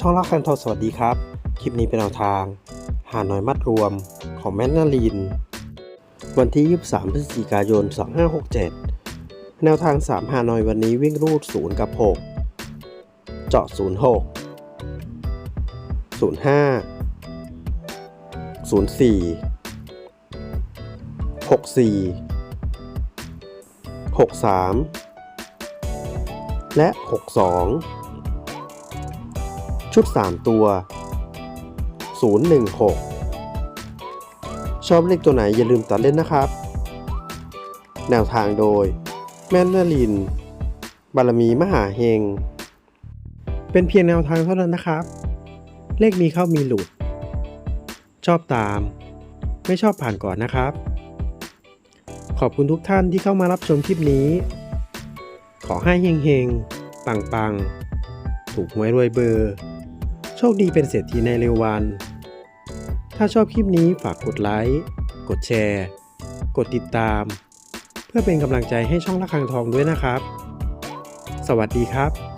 ช่องลักคันทอสวัสดีครับ คลิปนี้เป็นแนวทาง หาหน่อยมัดรวมของแมนนาลินวันที่ 23 พฤศจิกายน 2567 แนวทาง 3 หาหน่อยวันนี้วิ่งรูด 0 กับ 6 เจาะ 06 05 04 64 63 และ 62 ชุด 3 ตัว 016 ชอบเลขตัวไหนอย่าลืมตัดเล่นนะครับ แนวทางโดย แม่นลิน บารมีมหาเฮง เป็นเพียงแนวทางเท่านั้นนะครับ เลขมีเข้ามีหลุด ชอบตาม ไม่ชอบผ่านก่อนนะครับ ขอบคุณทุกท่านที่เข้ามารับชมคลิปนี้ ขอให้เฮงๆปังๆถูกหวยรวยเบอร์ โชคดีเป็นเศรษฐีในเร็ววัน ถ้าชอบคลิปนี้ฝากกดไลค์ กดแชร์ กดติดตาม เพื่อเป็นกำลังใจให้ช่องละคังทองด้วยนะครับ สวัสดีครับ